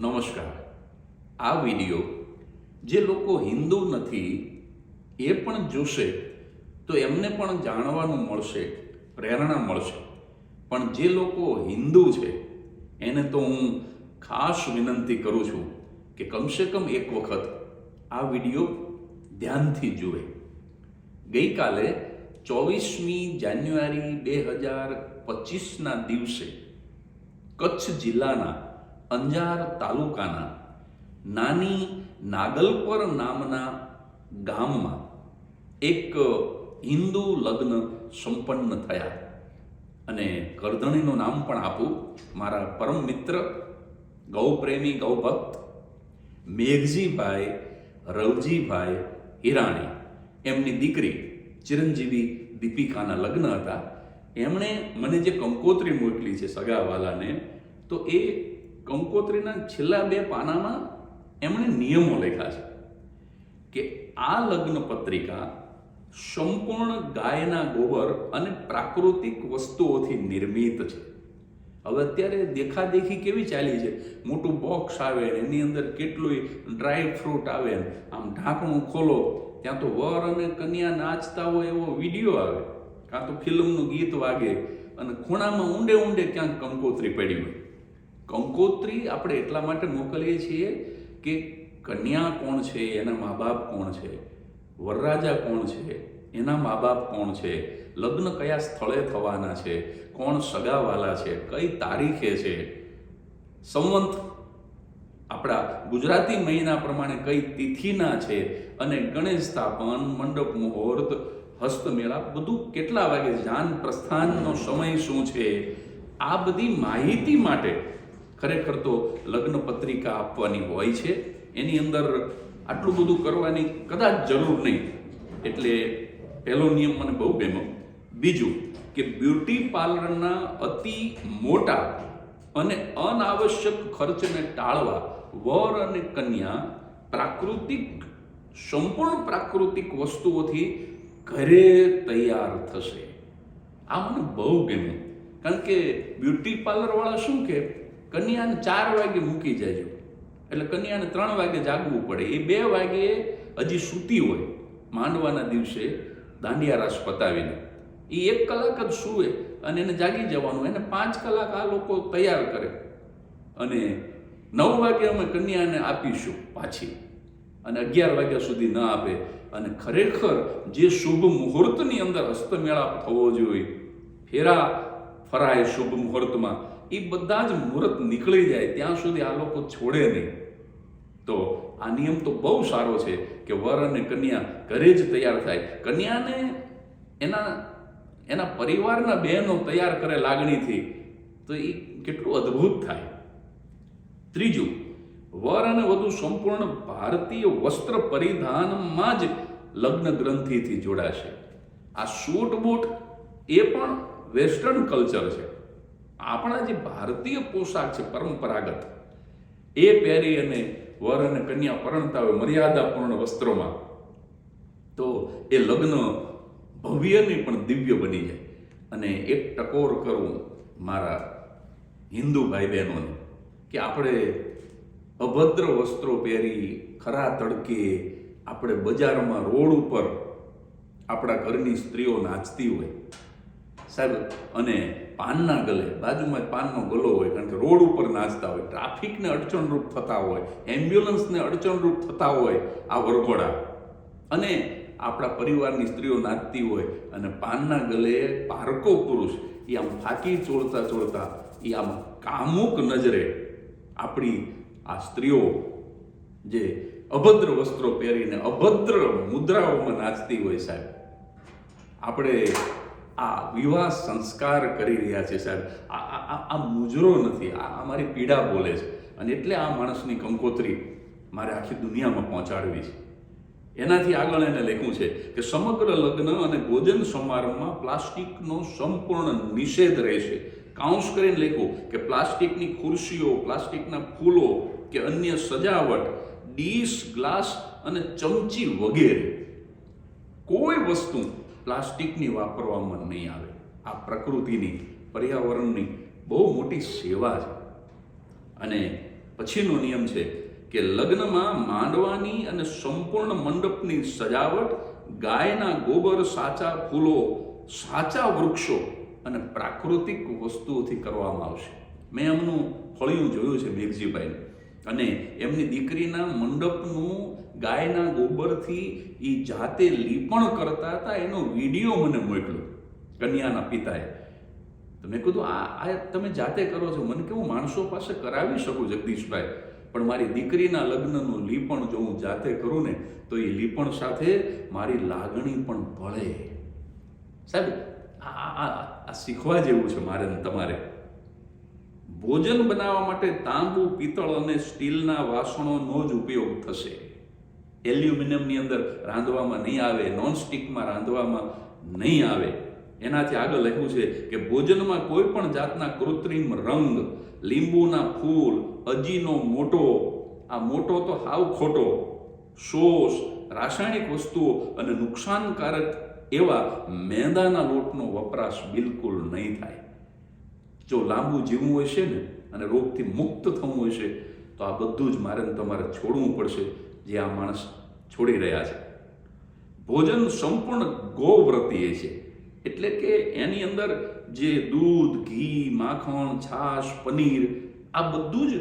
નમસ્કાર. આ વિડિયો જે લોકો હિન્દુ નથી, એ પણ જોશે તો એમને પણ જાણવાનું મળશે, પ્રેરણા મળશે. પણ જે લોકો હિન્દુ છે, એને તો હું ખાસ વિનંતી કરું છું કે કમસે કમ એક વખત આ વિડિયો ધ્યાનથી જુએ. ગઈકાલે ચોવીસમી જાન્યુઆરી બે હજાર પચીસના દિવસે કચ્છ જિલ્લાના અંજાર તાલુકાના નાની નાગલપર નામના ગામમાં એક હિન્દુ લગ્ન સંપન્ન થયા. અને કરધણીનું નામ પણ આપું. મારા પરમ મિત્ર, ગૌપ્રેમી ગૌભક્ત, મેઘજીભાઈ, રવજીભાઈ હિરાણી. એમની દીકરી ચિરંજીવી દીપિકાના લગ્ન હતા. એમણે મને જે કંકોત્રી મોકલી છે સગાવાલાને, તો એ કંકોત્રીના છેલ્લા બે પાનામાં એમણે નિયમો લખ્યા છે કે આ લગ્ન પત્રિકા સંપૂર્ણ ગાયના ગોબર અને પ્રાકૃતિક વસ્તુઓથી નિર્મિત છે. હવે અત્યારે દેખાદેખી કેવી ચાલી છે? મોટું બોક્સ આવે એની અંદર કેટલું ડ્રાય ફ્રૂટ આવે આમ ઢાંકણું ખોલો, ત્યાં તો વર અને કન્યા નાચતા હોય એવો વીડિયો આવે. કાં તો ફિલ્મનું ગીત વાગે અને ખૂણામાં ઊંડે ઊંડે ક્યાંક કંકોત્રી પડી હોય. કંકોત્રી આપણે એટલા માટે મોકલીએ છીએ કે કન્યા કોણ છે, એના મા બાપ કોણ છે, વરરાજા કોણ છે, એના મા બાપ કોણ છે, લગ્ન કયા સ્થળે થવાના છે, કોણ સગાવાલા છે, કઈ તારીખે છે, સંવંત આપણા ગુજરાતી મહિના પ્રમાણે કઈ તિથિના છે અને ગણેશ સ્થાપન, મંડપ મુહૂર્ત, હસ્તમેળા બધું કેટલા વાગે, જાન પ્રસ્થાનનો સમય શું છે, આ બધી માહિતી માટે ખરેખર તો લગ્ન પત્રિકા આપવાની હોય છે. એની અંદર આટલું બધું કરવાની કદાચ જરૂર નહીં. એટલે પહેલો નિયમ મને બહુ ગમ્યો. બીજું કે બ્યુટી પાર્લરના અતિ મોટા અને અનાવશ્યક ખર્ચને ટાળવા વર અને કન્યા પ્રાકૃતિક, સંપૂર્ણ પ્રાકૃતિક વસ્તુઓથી ઘરે તૈયાર થશે. આ મને બહુ ગમ્યું. કારણ કે બ્યુટી પાર્લરવાળા શું કે કન્યાને ચાર વાગે મૂકી જાયજો એટલે કન્યાને ત્રણ વાગે જાગવું પડે. એ બે વાગે હજી સૂતી હોય. માંડવાના દિવસે દાંડિયા રાસ પતાવીને. એ એક કલાક જ સૂવે અને એને જાગી જવાનું. એને પાંચ કલાક આ લોકો તૈયાર કરે. અને નવ વાગે અમે કન્યાને આપીશું પાછી. અને અગિયાર વાગ્યા સુધી ન આપે. અને ખરેખર જે શુભ મુહૂર્તની અંદર હસ્તમેળાપ થવો જોઈએ. ફેરા ફરાય શુભ મુહૂર્તમાં. એ બધા જ મુહૂર્ત નીકળી જાય ત્યાં સુધી આ લોકો છોડે નહીં. તો આ નિયમ તો બહુ સારો છે કે વર અને કન્યા ઘરે જ તૈયાર થાય. કન્યાને એના એના પરિવારના બહેનો તૈયાર કરે લાગણીથી, તો એ કેટલું અદ્ભુત થાય. ત્રીજું, વર અને વધુ સંપૂર્ણ ભારતીય વસ્ત્ર પરિધાનમાં જ લગ્ન ગ્રંથિથી જોડાશે. આ સૂટ બૂટ એ પણ વેસ્ટર્ન કલ્ચર છે. આપણા જે ભારતીય પોશાક છે પરંપરાગત, એ પહેરી અને વર અને કન્યા પરણતા હોય મર્યાદાપૂર્ણ વસ્ત્રોમાં, તો એ લગ્ન ભવ્યની પણ દિવ્ય બની જાય. અને એક ટકોર કરું મારા હિન્દુ ભાઈ બહેનોને કે આપણે અભદ્ર વસ્ત્રો પહેરી, ખરા તડકે આપણે બજારમાં રોડ ઉપર આપણા ઘરની સ્ત્રીઓ નાચતી હોય. સાહેબ, અને પાનના ગલે, બાજુમાં પાનનો ગલો હોય, કારણ કે રોડ ઉપર નાચતા હોય, ટ્રાફિકને અડચણરૂપ થતા હોય, એમ્બ્યુલન્સને અડચણરૂપ થતા હોય, આ વરઘોડા. અને આપણા પરિવારની સ્ત્રીઓ નાચતી હોય, અને પાનના ગલે પારકો પુરુષ, એ આમ ફાકી ચોળતા ચોળતા, એ આમ કામુક નજરે આપણી આ સ્ત્રીઓ જે અભદ્ર વસ્ત્રો પહેરીને અભદ્ર મુદ્રાઓમાં નાચતી હોય સાહેબ. આપણે આ વિવાહ સંસ્કાર કરી રહ્યા છે સાહેબ. આ, આ- મુજરો નથી. આ અમારી પીડા બોલે છે. અને એટલે આ માણસની કંકોત્રી મારે આખી દુનિયામાં પહોંચાડવી છે. એનાથી આગળ એને લખ્યું છે કે સમગ્ર લગ્ન અને ભોજન સમારંભમાં પ્લાસ્ટિકનો સંપૂર્ણ નિષેધ રહેશે. કાઉન્સ કરીને લખ્યું કે પ્લાસ્ટિકની ખુરશીઓ, પ્લાસ્ટિકના ફૂલો કે અન્ય સજાવટ, ડીશ, ગ્લાસ અને ચમચી વગેરે કોઈ વસ્તુ પ્લાસ્ટિકની વાપરવામાં નહીં આવે. આ પ્રકૃતિની, પર્યાવરણની બહુ મોટી સેવા છે. અને પછીનો નિયમ છે કે લગ્નમાં માંડવાની અને સંપૂર્ણ મંડપની સજાવટ ગાયના ગોબર, સાચા ફૂલો, સાચા વૃક્ષો અને પ્રાકૃતિક વસ્તુઓથી કરવામાં આવશે. મેં એમનું ફળિયું જોયું છે મેઘજીભાઈ અને એમની દીકરીના મંડપનું ગાયના ગોબરથી એ જાતે લીપણ કરતા હતા, એનો વીડિયો મને મોકલ્યો કન્યાના પિતાએ. તો મેં કીધું, આ આ તમે જાતે કરો છો, મને કેવું માણસો પાસે કરાવી શકું જગદીશભાઈ? પણ મારી દીકરીના લગ્નનું લીપણ જો હું જાતે કરું ને, તો એ લીપણ સાથે મારી લાગણી પણ ભળે. સાહેબ આ, આ- શીખવા જેવું છે મારે ને તમારે. ભોજન બનાવવા માટે તાંબુ, પિત્તળ અને સ્ટીલના વાસણોનો જ ઉપયોગ થશે. એલ્યુમિનિયમની અંદર રાંધવામાં નહીં આવે, નોનસ્ટિકમાં રાંધવામાં નહીં આવે. એનાથી આગળ લખ્યું છે કે ભોજનમાં કોઈ પણ જાતના કૃત્રિમ રંગ, લીંબુના ફૂલ, અજીનો મોટો, આ મોટો તો હાવ ખોટો, સોસ, રાસાયણિક વસ્તુઓ અને નુકસાનકારક એવા મેંદાના લોટનો વપરાશ બિલકુલ નહીં થાય. જો લાંબુ જીવવું હોય ને, અને રોગથી મુક્ત થવું છે, તો આ બધું જ મારે તમારે છોડવું પડશે, જે આ માણસ છોડી રહ્યા છે. ભોજન સંપૂર્ણ ગોવ્રતીય છે. એટલે કે એની અંદર જે દૂધ, ઘી, માખણ, છાશ, પનીર, આ બધું જ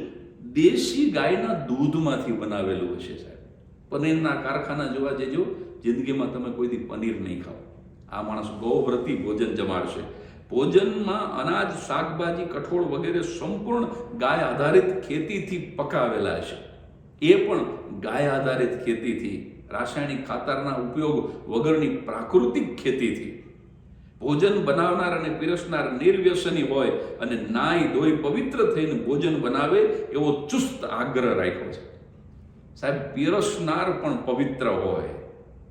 દેશી ગાયના દૂધમાંથી બનાવેલું હશે સાહેબ. પનીરના કારખાના જોવા જજો, જિંદગીમાં તમે કોઈ દી પનીર નહીં ખાઓ. આ માણસ ગૌવ્રતી ભોજન જમાડશે. ભોજનમાં અનાજ, શાકભાજી, કઠોળ વગેરે સંપૂર્ણ ગાય આધારિત ખેતીથી પકાવેલા છે. એ પણ ગાય આધારિત ખેતીથી, રાસાયણિક ખાતરના ઉપયોગ વગરની પ્રાકૃતિક ખેતીથી. ભોજન બનાવનાર અને પીરસનાર નિર્વ્યસની હોય અને નાઈ ધોઈ પવિત્ર થઈને ભોજન બનાવે એવો ચુસ્ત આગ્રહ રાખ્યો છે. સાહેબ, પીરસનાર પણ પવિત્ર હોય.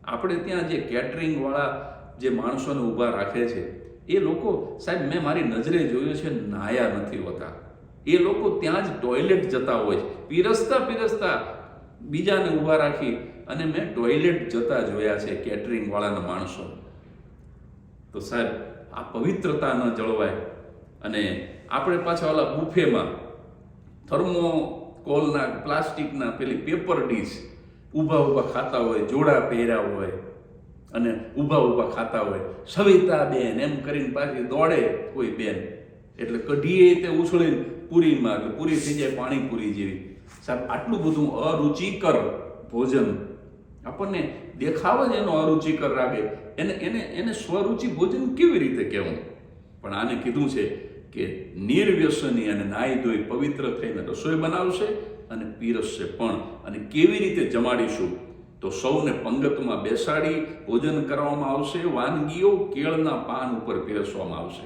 આપણે ત્યાં જે કેટરિંગ વાળા જે માણસોને ઊભા રાખે છે એ લોકો, સાહેબ, મેં મારી નજરે જોયું છે, નાયા નથી હોતા. એ લોકો ત્યાં જ ટોયલેટ જતા હોય છે. પીરસતા પીરસતા બીજાને ઊભા રાખી અને મેં ટોયલેટ જતા જોયા છે કેટરિંગ વાળાના માણસો. તો સાહેબ, આ પવિત્રતા ન જળવાય. અને આપણે પાછા ઓલા બુફેમાં થર્મોકોલના પ્લાસ્ટિકના પેલી પેપર ડીશ ઊભા ઊભા ખાતા હોય, જોડા પહેર્યા હોય. અને ઊભા ઊભા ખાતા હોય. સવિતા બેન, એમ કરીને પાછી દોડે કોઈ બેન. એટલે કઢીએ તે ઉછળીને પૂરીમાં એટલે પૂરી થઈ જાય પાણીપુરી જેવી. સાહેબ, આટલું બધું અરુચિકર ભોજન આપણને દેખાવ જ એનો અરુચિકર લાગે. એને એને એને સ્વરુચિ ભોજન કેવી રીતે કહેવું? પણ આને કીધું છે કે નિર્વ્યસની અને નાહી ધોઈ પવિત્ર થઈને રસોઈ બનાવશે અને પીરસશે પણ. અને કેવી રીતે જમાડીશું? તો સૌને પંગતમાં બેસાડી ભોજન કરવામાં આવશે, વાનગીઓ કેળના પાન ઉપર પીરસવામાં આવશે.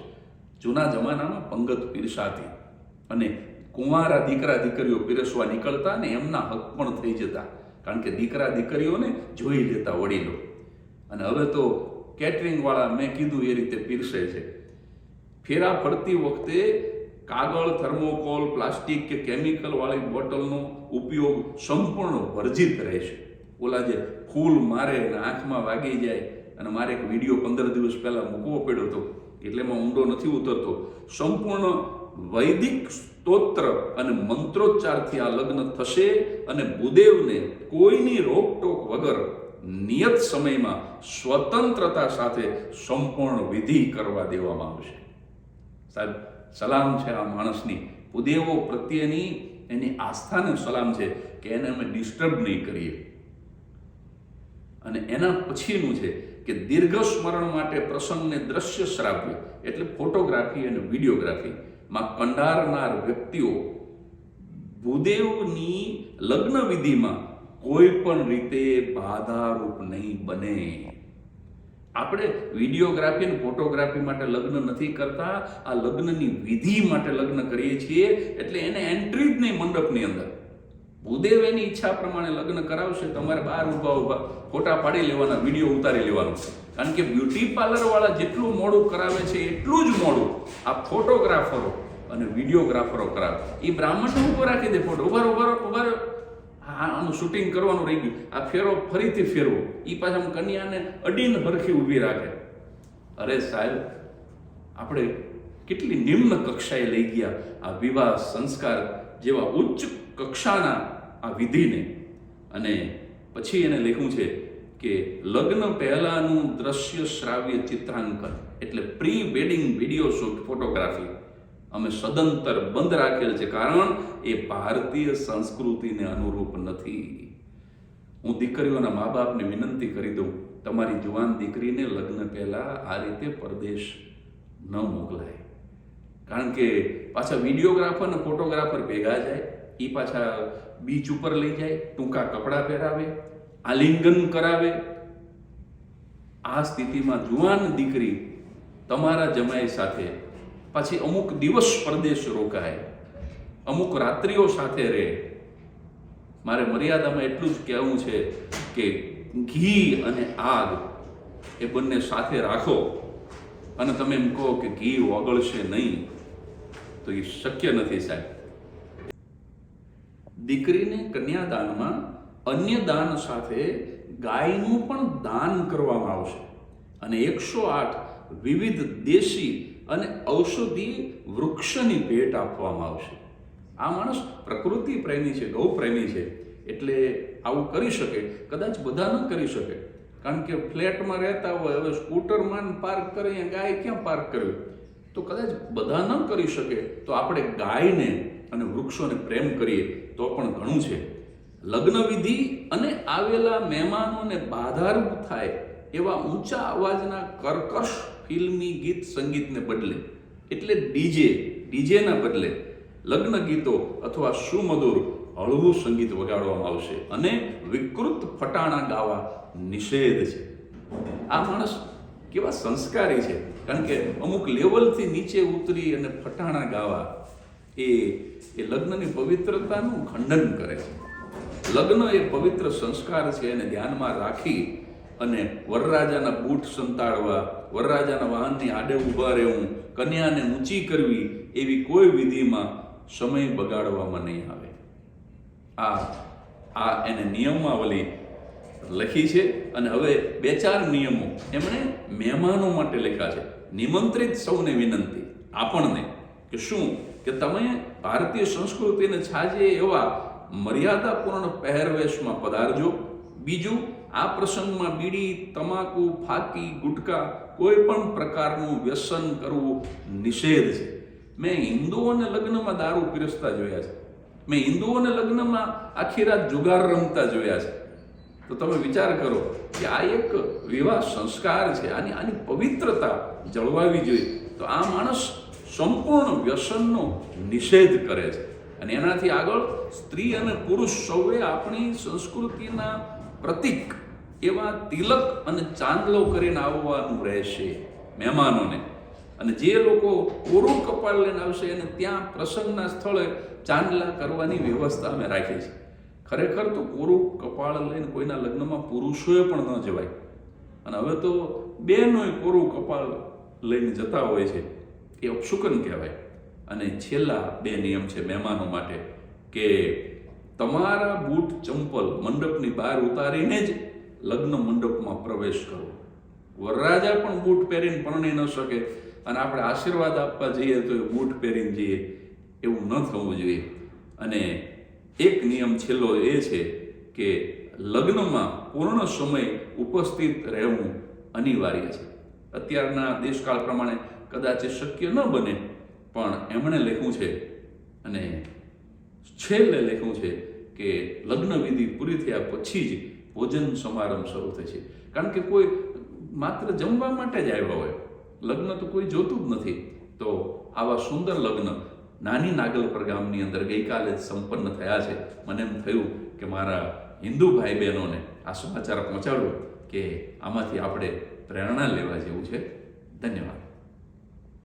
જૂના જમાનામાં પંગત પીરસાતી અને કુંવારા દીકરા દીકરીઓ પીરસવા નીકળતા ને એમના હક પણ થઈ જતા. કારણ કે દીકરા દીકરીઓને જોઈ લેતા વડીલો. અને હવે તો કેટરિંગ વાળા મેં કીધું એ રીતે પીરસે છે. ફેરા ફરતી વખતે કાગળ, થર્મોકોલ, પ્લાસ્ટિક કે કેમિકલવાળી બોટલનો ઉપયોગ સંપૂર્ણ વર્જિત રહેશે ઓલા જે ફૂલ મારે અને આંખમાં વાગી જાય અને મારે એક વીડિયો પંદર દિવસ પહેલાં મૂકવો પડ્યો હતો, એટલે એમાં ઊંડો નથી ઉતરતો. સંપૂર્ણ વૈદિક સ્તોત્ર અને મંત્રોચ્ચારથી આ લગ્ન થશે અને ભૂદેવને કોઈની રોકટોક વગર નિયત સમયમાં સ્વતંત્રતા સાથે સંપૂર્ણ વિધિ કરવા દેવામાં આવશે. સાહેબ, સલામ છે આ માણસની. ભૂદેવો પ્રત્યેની એની આસ્થાને સલામ છે કે એને અમે ડિસ્ટર્બ નહીં કરીએ. અને એના પછીનું છે કે દીર્ઘ સ્મરણ માટે પ્રસંગને દ્રશ્ય શ્રાવ્ય, એટલે ફોટોગ્રાફી અને વિડીયોગ્રાફીમાં કંડારનાર વ્યક્તિઓ ભૂદેવની લગ્ન વિધિમાં કોઈ પણ રીતે બાધારૂપ નહીં બને. આપણે વિડીયોગ્રાફી અને ફોટોગ્રાફી માટે લગ્ન નથી કરતા. આ લગ્નની વિધિ માટે લગ્ન કરીએ છીએ, એટલે એને એન્ટ્રી જ નહીં મંડપની અંદર. ભૂદેવ એની ઈચ્છા પ્રમાણે લગ્ન કરાવશે તમારે બહાર ઊભા ઊભા ફોટા પાડી લેવાના વીડિયો ઉતારી લેવાનો. કારણ કે બ્યુટી પાર્લર વાળા જેટલું મોડું કરાવે છે એટલું જ મોડું. આ ફોટોગ્રાફરો અને વિડીયોગ્રાફરો કરાવે. એ બ્રાહ્મણને ઊભો રાખી દે ફોટો ઊભા રહો, ઊભા ઊભા હા આનું શૂટિંગ કરવાનું રહી ગયું. આ ફેરો ફરીથી ફેરવો. એ પાછા આમ કન્યાને અડીન હરખી ઊભી રાખે. અરે સાહેબ આપણે કેટલી નિમ્ન કક્ષાએ લઈ ગયા. આ વિવાહ સંસ્કાર જેવા ઉચ્ચ કક્ષાના આ વિધિને અને પછી એને લખ્યું છે કે લગ્ન પહેલાનું દ્રશ્ય શ્રાવ્ય ચિત્રાંકન. એટલે pre wedding video shoot photography અમે સદંતર બંધ રાખેલ છે કારણ એ ભારતીય સંસ્કૃતિને અનુરૂપ નથી. હું દીકરીઓના મા બાપને વિનંતી કરી દઉં, તમારી જુવાન દીકરીને લગ્ન પહેલા આ રીતે પરદેશ ન મોકલાય. કારણ કે પાછા વિડીયોગ્રાફર અને ફોટોગ્રાફર ભેગા જાય. એ પાછા બીચ ઉપર લઈ જાય, ટૂંકા કપડાં પહેરાવે, આલિંગન કરાવે. આ સ્થિતિમાં જુવાન દીકરી તમારા જમાઈ સાથે, પછી અમુક દિવસ પરદેશ રોકાય, અમુક રાત્રિઓ સાથે રહે. મારે મર્યાદામાં એટલું જ કહેવું છે કે ઘી અને આગ એ બંને સાથે રાખો અને તમે એમ કહો કે ઘી ઓગળશે નહીં, તો એ શક્ય નથી સાહેબ. દીકરીને કન્યાદાનમાં અન્ય દાન સાથે ગાયનું પણ દાન કરવામાં આવશે. અને એકસો આઠ વિવિધ દેશી અને ઔષધીય વૃક્ષની ભેટ આપવામાં આવશે. આ માણસ પ્રકૃતિ પ્રેમી છે ગૌ પ્રેમી છે. એટલે આવું કરી શકે, કદાચ બધા ન કરી શકે. કારણ કે ફ્લેટમાં રહેતા હોય, હવે સ્કૂટરમાં પાર્ક કરે ગાય ક્યાં પાર્ક કર્યું તો કદાચ બધા ન કરી શકે, તો આપણે ગાયને અને વૃક્ષોને પ્રેમ કરીએ. તો પણ ઘણું છે. લગ્નવિધિ અને આવેલા મહેમાનોને બાધારૂપ થાય એવા ઊંચા અવાજના કર્કશ ફિલ્મી ગીત સંગીતને બદલે. એટલે ડીજે, ડીજેના બદલે લગ્ન ગીતો અથવા સુમધુર હળવું સંગીત વગાડવામાં આવશે અને વિકૃત ફટાણા ગાવા નિષેધ છે. આ માણસ કેવા સંસ્કારી છે. કારણ કે અમુક લેવલથી નીચે ઉતરી અને ફટાણા ગાવા એ એ લગ્નની પવિત્રતાનું ખંડન કરે છે. લગ્ન એ પવિત્ર સંસ્કાર છે એને ધ્યાનમાં રાખી અને વરરાજાના બૂટ સંતાડવા, વરરાજાના વાહનની આડે ઊભા રહેવું, કન્યાને ઊંચી કરવી એવી કોઈ વિધિમાં સમય બગાડવામાં નહીં આવે. આ આ એને નિયમાવલી લખી છે અને હવે બે ચાર નિયમો એમણે મહેમાનો માટે લખ્યા છે. નિમંત્રિત સૌને વિનંતી આપણને કે શું કે તમે ભારતીય સંસ્કૃતિને છાજે એવા મર્યાદાપૂર્ણ પહેરવેશમાં પધારજો. બીજું, આ પ્રસંગમાં બીડી, તમાકુ, ફાકી, ગુટકા કોઈ પણ પ્રકારનું વ્યસન કરવું નિષેધ છે. મેં હિન્દુઓને લગ્નમાં દારૂ પીરસતા જોયા છે. મેં હિન્દુઓને લગ્નમાં આખી રાત જુગાર રમતા જોયા છે. તો તમે વિચાર કરો કે આ એક વિવાહ સંસ્કાર છે. આની આની પવિત્રતા જળવાવી જોઈએ. તો આ માણસ સંપૂર્ણ વ્યસનનો નિષેધ કરે છે. અને એનાથી આગળ સ્ત્રી અને પુરુષ સૌએ આપણી સંસ્કૃતિના પ્રતિક એવા તિલક અને ચાંદલો કરીને આવવાનું રહેશે મહેમાનોને. અને જે લોકો કોરું કપાળ લઈને આવશે અને ત્યાં પ્રસંગના સ્થળે ચાંદલા કરવાની વ્યવસ્થા અમે રાખી છે. ખરેખર તો કોરું કપાળ લઈને કોઈના લગ્નમાં પુરુષોએ પણ ન જવાય. અને હવે તો બહેનોએ કોરું કપાળ લઈને જતા હોય છે. એ અપશુકન કહેવાય? અને છેલ્લા બે નિયમ છે મહેમાનો માટે કે તમારા બૂટ ચંપલ મંડપની બહાર ઉતારીને જ લગ્ન મંડપમાં પ્રવેશ કરો. વરરાજા પણ બૂટ પહેરીને પરણી ન શકે અને આપણે આશીર્વાદ આપવા જઈએ તો એ બૂટ પહેરીને જઈએ, એવું ન થવું જોઈએ. અને એક નિયમ છેલ્લો એ છે કે લગ્નમાં પૂર્ણ સમય ઉપસ્થિત રહેવું અનિવાર્ય છે. અત્યારના દેશકાળ પ્રમાણે કદાચ એ શક્ય ન બને, પણ એમણે લખ્યું છે અને છેલ્લે લખ્યું છે કે લગ્ન વિધિ પૂરી થયા પછી જ ભોજન સમારંભ શરૂ થાય છે. કારણ કે કોઈ માત્ર જમવા માટે જ આવ્યા હોય, લગ્ન તો કોઈ જોતું જ નથી. તો આવા સુંદર લગ્ન નાની નાગલપર ગામની અંદર ગઈકાલે જ સંપન્ન થયા છે. મને એમ થયું કે મારા હિન્દુ ભાઈ બહેનોને આ સમાચાર પહોંચાડો કે આમાંથી આપણે પ્રેરણા લેવા જેવું છે. ધન્યવાદ.